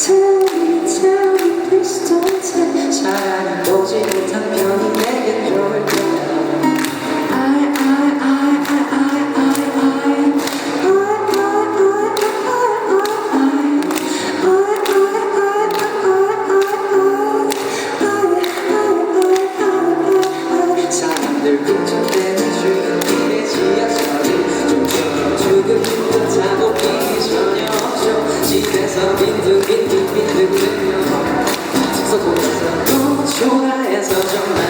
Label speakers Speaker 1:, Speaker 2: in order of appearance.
Speaker 1: 차이 차이 비슷한데 사랑은 보지 못한 편이 내게 좋을 Your eyes are dramatic.